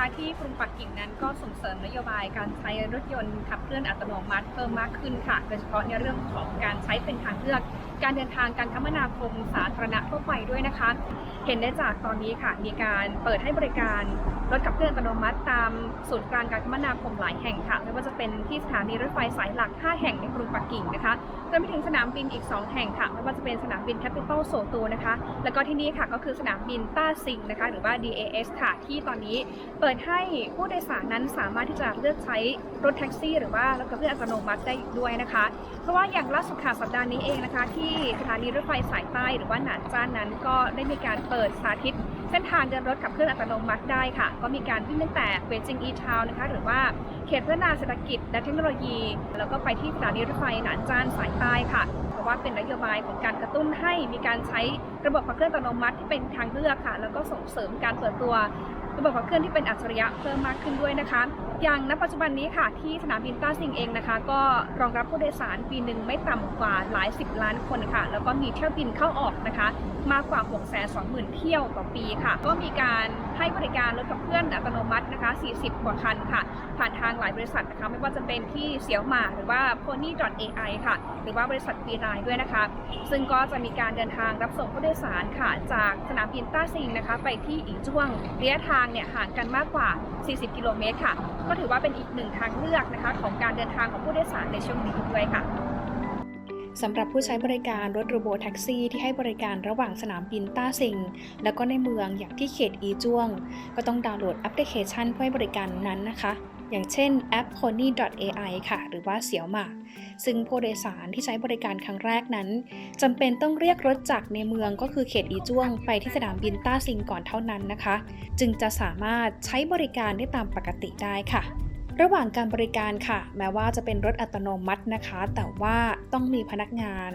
นะคะที่กรุงปักกิ่งนั้นก็ส่งเสริมนโยบายการใช้รถยนต์ขับเคลื่อนอัตโนมัติเพิ่มมากขึ้นค่ะ โดยเฉพาะในเรื่องของการใช้เป็นทางเลือก การเดินทางการคมนาคมสาธารณะทั่วไปด้วยนะคะ เห็นได้จากตอนนี้ค่ะมีการเปิดให้บริการรถขับเคลื่อนอัตโนมัติตามศูนย์กลางการคมนาคมหลายแห่งค่ะไม่ว่าจะเป็นที่สถานีรถไฟสายหลัก 5 แห่งในกรุงปักกิ่งนะคะรวมไปถึงสนามบินอีก 2 แห่งค่ะไม่ว่าจะเป็นสนามบินแคปิตอลโซตูนะคะ แล้วก็ที่นี่ค่ะก็คือสนามบินต้าซิงนะคะหรือว่า DAS ค่ะที่ตอนนี้เปิดให้ผู้โดยสารนั้นสามารถที่จะเลือกใช้รถแท็กซี่ หรือว่ารถขับเคลื่อนอัตโนมัติได้อีกด้วยนะคะ เพราะว่าอย่างล่าสุดค่ะสัปดาห์นี้เองนะคะที่สถานีรถไฟสายใต้หรือว่าหนานจ้านนั้น ก็ได้มีการเปิดสาธิต เส้นทางเดินรถขับเคลื่อนอัตโนมัติได้ค่ะ ก็มีการวิ่งตั้งแต่เบจิงอีทาวนะคะหรือว่าเขตพัฒนาเศรษฐกิจและเทคโนโลยี แล้วก็ไปที่สถานีรถไฟหนานจานสายใต้ค่ะเพราะว่าเป็นนโยบายของการกระตุ้นให้มีการใช้ระบบขับเคลื่อนอัตโนมัติที่เป็นทางเลือกค่ะ แล้วก็ส่งเสริมการเปิดตัว ระบบขับเคลื่อนที่เป็นอัจฉริยะเพิ่มมากขึ้นด้วยนะคะ อย่างณปัจจุบันนี้ค่ะที่สนามบินต้าซิงเองนะคะ ก็รองรับผู้โดยสารปีหนึ่งไม่ต่ำกว่าหลายสิบล้านคนค่ะ แล้วก็มีเที่ยวบินเข้าออกนะคะ มากกว่า 6 2 0 0 0 0 เที่ยวต่อปีค่ะ ก็มีการให้บริการรถขับเคลื่อนอัตโนมัตินะคะ 40 กว่าคันค่ะ ผ่านทางหลายบริษัทนะคะไม่ว่าจะเป็นที่เสียวหมาหรือว่า pony.ai ค่ะ หรือว่าบริษัทวีไลน์ด้วยนะคะ ซึ่งก็จะมีการเดินทางรับส่งผู้โดยสารค่ะ จากสนามบินต้าซิงนะคะ ไปที่อีจ้วงระยะทางเนี่ยห่างกันมากกว่า 40 กิโลเมตรค่ะ ก็ถือว่าเป็นอีกหนึ่งทางเลือกนะคะ ของการเดินทางของผู้โดยสารในช่วงนี้ด้วยค่ะสำหรับผู้ใช้บริการรถโรโบแท็กซี่ที่ให้บริการระหว่างสนามบินต้าซิง แล้วก็ในเมืองอย่างที่เขตอีจ้วง ก็ต้องดาวน์โหลดแอปพลิเคชันเพื่อให้บริการนั้นนะคะ อย่างเช่นแอป pony.ai ค่ะ หรือว่าเสียวหมาก ซึ่งผู้โดยสารที่ใช้บริการครั้งแรกนั้นจำเป็นต้องเรียกรถจากในเมืองก็คือเขตอีจ้วงไปที่สนามบินต้าซิงก่อนเท่านั้นนะคะ จึงจะสามารถใช้บริการได้ตามปกติได้ค่ะระหว่างการบริการค่ะ แม้ว่าจะเป็นรถอัตโนมัตินะคะ แต่ว่าต้องมีพนักงาน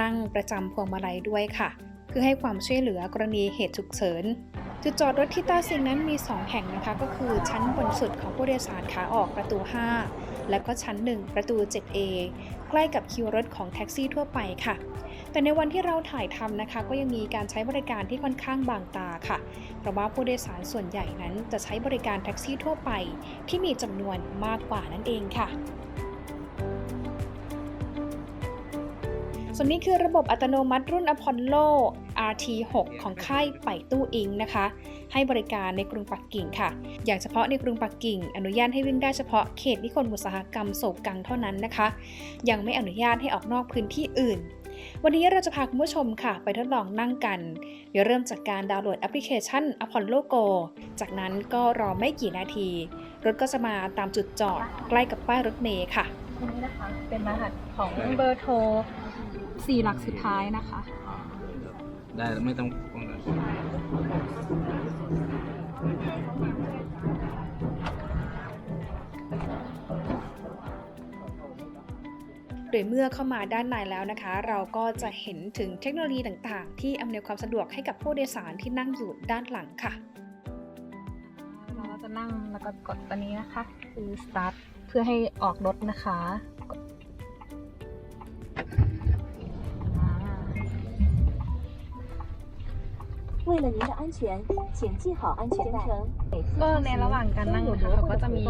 นั่งประจำพวงมาลัยด้วยค่ะ เพื่อให้ความช่วยเหลือกรณีเหตุฉุกเฉิน จุดจอดรถที่ต้าซิงนั้นมี 2 แห่งนะคะ ก็คือชั้นบนสุดของผู้โดยสารขาออกประตู 5 และก็ชั้น 1 ประตู 7A ใกล้กับคิวรถของแท็กซี่ทั่วไปค่ะ แต่ในวันที่เราถ่ายทำนะคะ ก็ยังมีการใช้บริการที่ค่อนข้างบางตาค่ะ เพราะว่าผู้โดยสารส่วนใหญ่นั้นจะใช้บริการแท็กซี่ทั่วไป ที่มีจำนวนมากกว่านั่นเองค่ะส่วนนี้คือระบบอัตโนมัติรุ่น Apollo RT6 ของค่ายไปตู้อิงนะคะ ให้บริการในกรุงปักกิ่งค่ะ อย่างเฉพาะในกรุงปักกิ่ง อนุญาตให้วิ่งได้เฉพาะเขตนิคมอุตสาหกรรมโศกกังเท่านั้นนะคะ ยังไม่อนุญาตให้ออกนอกพื้นที่อื่น วันนี้เราจะพาคุณผู้ชมค่ะ ไปทดลองนั่งกัน เดี๋ยวเริ่มจากการดาวน์โหลดแอปพลิเคชัน Apollo Go จากนั้นก็รอไม่กี่นาที รถก็จะมาตามจุดจอดใกล้กับป้ายรถเมล์ค่ะนี่นะคะเป็นรหัสของเบอร์โทรสี่หลักสุดท้ายนะคะ ได้แล้วไม่ต้องป้องกันโดยเมื่อเข้ามาด้านในแล้วนะคะ เราก็จะเห็นถึงเทคโนโลยีต่างๆ ที่อำนวยความสะดวกให้กับผู้โดยสารที่นั่งอยู่ด้านหลังค่ะ เราจะนั่งแล้วก็กดตัวนี้นะคะ คือ start เพื่อให้ออกรถนะคะ 为了您的安全，请系好安全带。 ก็ในระหว่างการนั่งนะคะเขาก็จะมี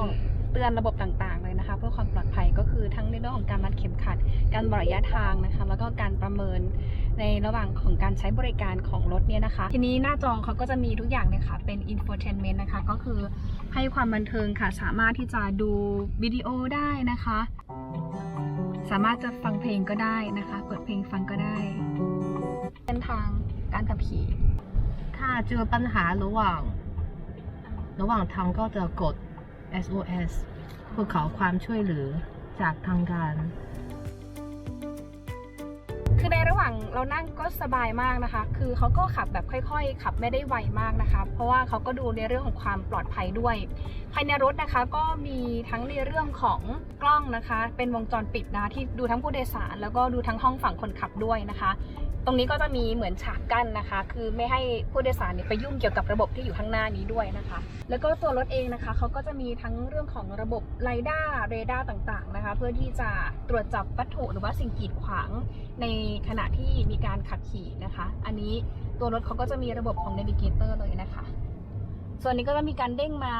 เตือนระบบต่างๆเลยนะคะ เพื่อความปลอดภัยก็คือทั้งในเรื่องของการรัดเข็มขัด การวัดระยะทางนะคะ แล้วก็การประเมินในระหว่างของการใช้บริการของรถเนี่ยนะคะ ทีนี้หน้าจอเขาก็จะมีทุกอย่างเลยค่ะ เป็น infotainment นะคะ ก็คือให้ความบันเทิงค่ะ สามารถที่จะดูวิดีโอได้นะคะ สามารถจะฟังเพลงก็ได้นะคะ เปิดเพลงฟังก็ได้เส้นทางการขับขี่ ถ้าเจอปัญหาระหว่าง ระหว่างทางก็จะกด SOS เพื่อขอความช่วยเหลือจากทางการ คือในระหว่างเรานั่งก็สบายมากนะคะ คือเขาก็ขับแบบค่อยๆ ขับไม่ได้ไวมากนะคะ เพราะว่าเขาก็ดูในเรื่องของความปลอดภัยด้วย ภายในรถนะคะก็มีทั้งในเรื่องของกล้องนะคะ เป็นวงจรปิดนะที่ดูทั้งผู้โดยสาร แล้วก็ดูทั้งห้องฝั่งคนขับด้วยนะคะ ตรงนี้ก็จะมีเหมือนฉากกั้นนะคะ คือไม่ให้ผู้โดยสารเนี่ยไปยุ่งเกี่ยวกับระบบที่อยู่ข้างหน้านี้ด้วยนะคะ แล้วก็ตัวรถเองนะคะเขาก็จะมีทั้งเรื่องของระบบไลด้าเรดาร์ต่างๆนะคะ เพื่อที่จะตรวจจับวัตถุหรือว่าสิ่งกีดขวางในขณะที่มีการขับขี่นะคะ อันนี้ตัวรถเขาก็จะมีระบบของ Navigator เลยนะคะ ส่วนนี้ก็จะมีการเด้งมา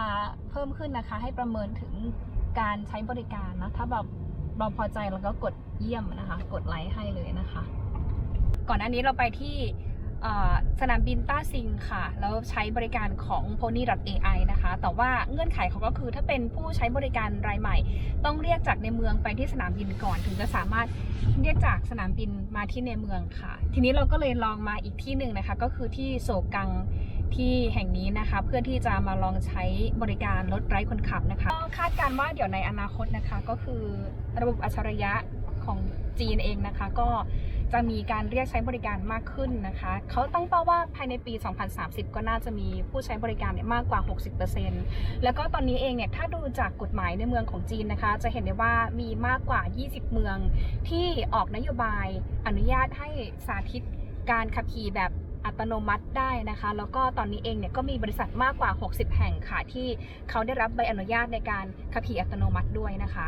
เพิ่มขึ้นนะคะ ให้ประเมินถึงการใช้บริการนะถ้าแบบเราพอใจเราก็กดเยี่ยมนะคะ กดไลค์ให้เลยนะคะ ก่อนหน้านี้เราไปที่สนามบินต้าซิงค่ะ แล้วใช้บริการของ pony.ai นะคะ แต่ว่าเงื่อนไขเขาก็คือถ้าเป็นผู้ใช้บริการรายใหม่ ต้องเรียกจากในเมืองไปที่สนามบินก่อน ถึงจะสามารถเรียกจากสนามบินมาที่ในเมืองค่ะ ทีนี้เราก็เลยลองมาอีกที่หนึ่งนะคะ ก็คือที่โศกังที่แห่งนี้นะคะ เพื่อที่จะมาลองใช้บริการรถไร้คนขับนะคะก็คาดการณ์ว่าเดี๋ยวในอนาคตนะคะ ก็คือระบบอัจฉริยะของจีนเองนะคะ ก็ จะมีการเรียกใช้บริการมากขึ้นนะคะ เขาตั้งเป้าว่าภายในปี 2030 ก็น่าจะมีผู้ใช้บริการเนี่ยมากกว่า 60%แล้วก็ตอนนี้เองเนี่ยถ้าดูจากกฎหมายในเมืองของจีนนะคะ จะเห็นได้ว่ามีมากกว่า 20 เมืองที่ออกนโยบายอนุญาตให้สาธิตการขับขี่แบบอัตโนมัติได้นะคะ แล้วก็ตอนนี้เองเนี่ยก็มีบริษัทมากกว่า 60 แห่งค่ะที่เขาได้รับใบอนุญาตในการขับขี่อัตโนมัติด้วยนะคะ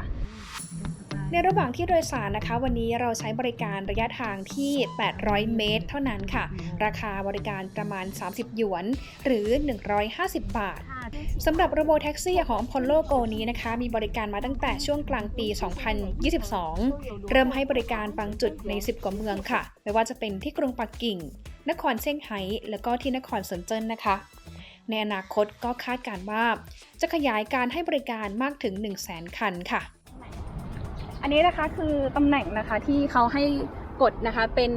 ในระหว่างที่โดยสารนะคะ วันนี้เราใช้บริการระยะทางที่ 800 เมตร เท่านั้นค่ะ ราคาบริการประมาณ 30 หยวน หรือ 150 บาทสำหรับระบบแท็กซี่ของ Apollo Go นี้นะคะ มีบริการมาตั้งแต่ช่วงกลางปี 2022 เริ่มให้บริการบางจุดใน 10 กว่าเมืองค่ะ ไม่ว่าจะเป็นที่กรุงปักกิ่ง นครเซี่ยงไฮ้ แล้วก็ที่นครเซินเจิ้นนะคะในอนาคตก็คาดการณ์ว่า จะขยายการให้บริการมากถึง 1 0 0 0 0แสนคันค่ะ อันนี้นะคะคือตำแหน่งนะคะที่เขาให้กดนะคะเป็น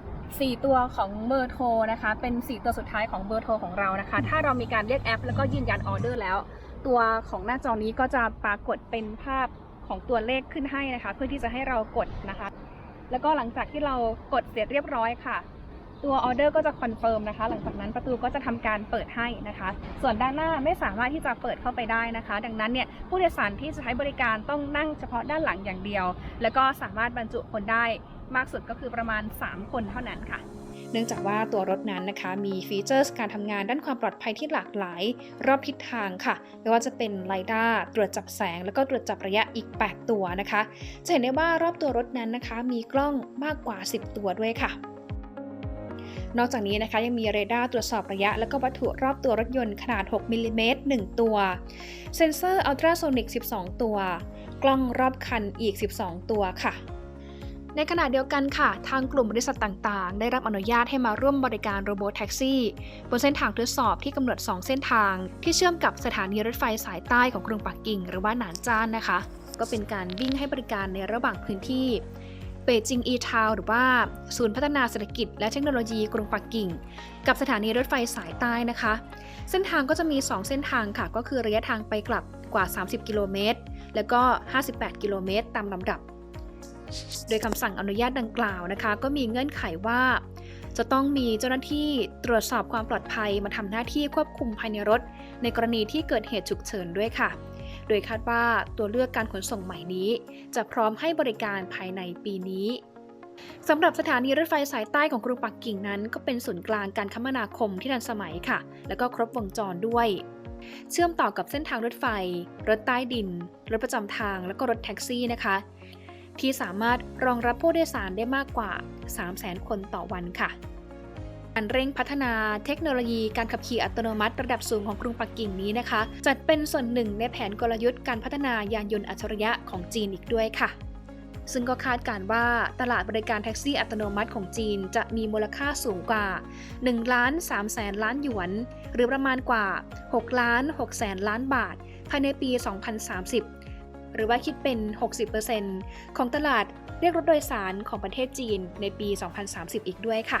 4 ตัวของเบอร์โทรนะคะ เป็น 4 ตัวสุดท้ายของเบอร์โทรของเรานะคะ ถ้าเรามีการเรียกแอป แล้วก็ยืนยันออเดอร์แล้ว ตัวของหน้าจอนี้ก็จะปรากฏเป็นภาพของตัวเลขขึ้นให้นะคะ เพื่อที่จะให้เรากดนะคะ แล้วก็หลังจากที่เรากดเสร็จเรียบร้อยค่ะ ตัวออเดอร์ก็จะคอนเฟิร์มนะคะ หลังจากนั้นประตูก็จะทำการเปิดให้นะคะ ส่วนด้านหน้าไม่สามารถที่จะเปิดเข้าไปได้นะคะ ดังนั้นเนี่ยผู้โดยสารที่จะใช้บริการต้องนั่งเฉพาะด้านหลังอย่างเดียว แล้วก็สามารถบรรจุคนได้มากสุดก็คือประมาณ 3 คนเท่านั้นค่ะเนื่องจากว่าตัวรถนั้นนะคะ มีฟีเจอร์การทำงานด้านความปลอดภัยที่หลากหลาย รอบทิศทางค่ะ ไม่ว่าจะเป็นไลด้าตรวจจับแสง แล้วก็ตรวจจับระยะอีก 8 ตัวนะคะ จะเห็นได้ว่ารอบตัวรถนั้นนะคะ มีกล้องมากกว่า 10 ตัวด้วยค่ะ นอกจากนี้นะคะยังมีเรดาร์ตรวจสอบระยะ และก็วัตถุรอบตัวรถยนต์ขนาด 6มิลลิเมตร1ตัว เซ็นเซอร์อัลตราโซนิก 12 ตัว กล้องรอบคันอีก 12 ตัวค่ะในขณะเดียวกันค่ะ ทางกลุ่มบริษัทต่างๆ ได้รับอนุญาตให้มาร่วมบริการโรบอทแท็กซี่ บนเส้นทางทดสอบที่กำหนด 2 เส้นทาง ที่เชื่อมกับสถานีรถไฟสายใต้ของกรุงปักกิ่ง หรือว่าหนานจ้านนะคะ ก็เป็นการวิ่งให้บริการในระหว่างพื้นที่ เปจิงอีทาวหรือว่าศูนย์พัฒนาเศรษฐกิจและเทคโนโลยีกรุงปักกิ่ง กับสถานีรถไฟสายใต้นะคะ เส้นทางก็จะมี 2 เส้นทางค่ะ ก็คือระยะทางไปกลับกว่า 30 กิโลเมตร แล้วก็ 58 กิโลเมตร ตามลำดับ โดยคำสั่งอนุญาตดังกล่าวนะคะ ก็มีเงื่อนไขว่า จะต้องมีเจ้าหน้าที่ตรวจสอบความปลอดภัยมาทำหน้าที่ควบคุมภายในรถ ในกรณีที่เกิดเหตุฉุกเฉินด้วยค่ะ โดยคาดว่าตัวเลือกการขนส่งใหม่นี้ จะพร้อมให้บริการภายในปีนี้สำหรับสถานีรถไฟสายใต้ของกรุงปักกิ่งนั้น ก็เป็นศูนย์กลางการคมนาคมที่ทันสมัยค่ะ แล้วก็ครบวงจรด้วย เชื่อมต่อกับเส้นทางรถไฟ รถใต้ดิน รถประจำทาง แล้วก็รถแท็กซี่นะคะ ที่สามารถรองรับผู้โดยสารได้มากกว่า 300,000 คนต่อวันค่ะ การเร่งพัฒนาเทคโนโลยีการขับขี่อัตโนมัติระดับสูงของกรุงปักกิ่งนี้นะคะ จัดเป็นส่วนหนึ่งในแผนกลยุทธ์การพัฒนายานยนต์อัจฉริยะของจีนอีกด้วยค่ะ ซึ่งก็คาดการณ์ว่าตลาดบริการแท็กซี่อัตโนมัติของจีนจะมีมูลค่าสูงกว่า1ล้าน3แสนล้านหยวน หรือประมาณกว่า6ล้าน6แสนล้านบาท ภายในปี 2030 หรือว่าคิดเป็น 60%ของตลาดเรียกรถโดยสารของประเทศจีนในปี 2030 อีกด้วยค่ะ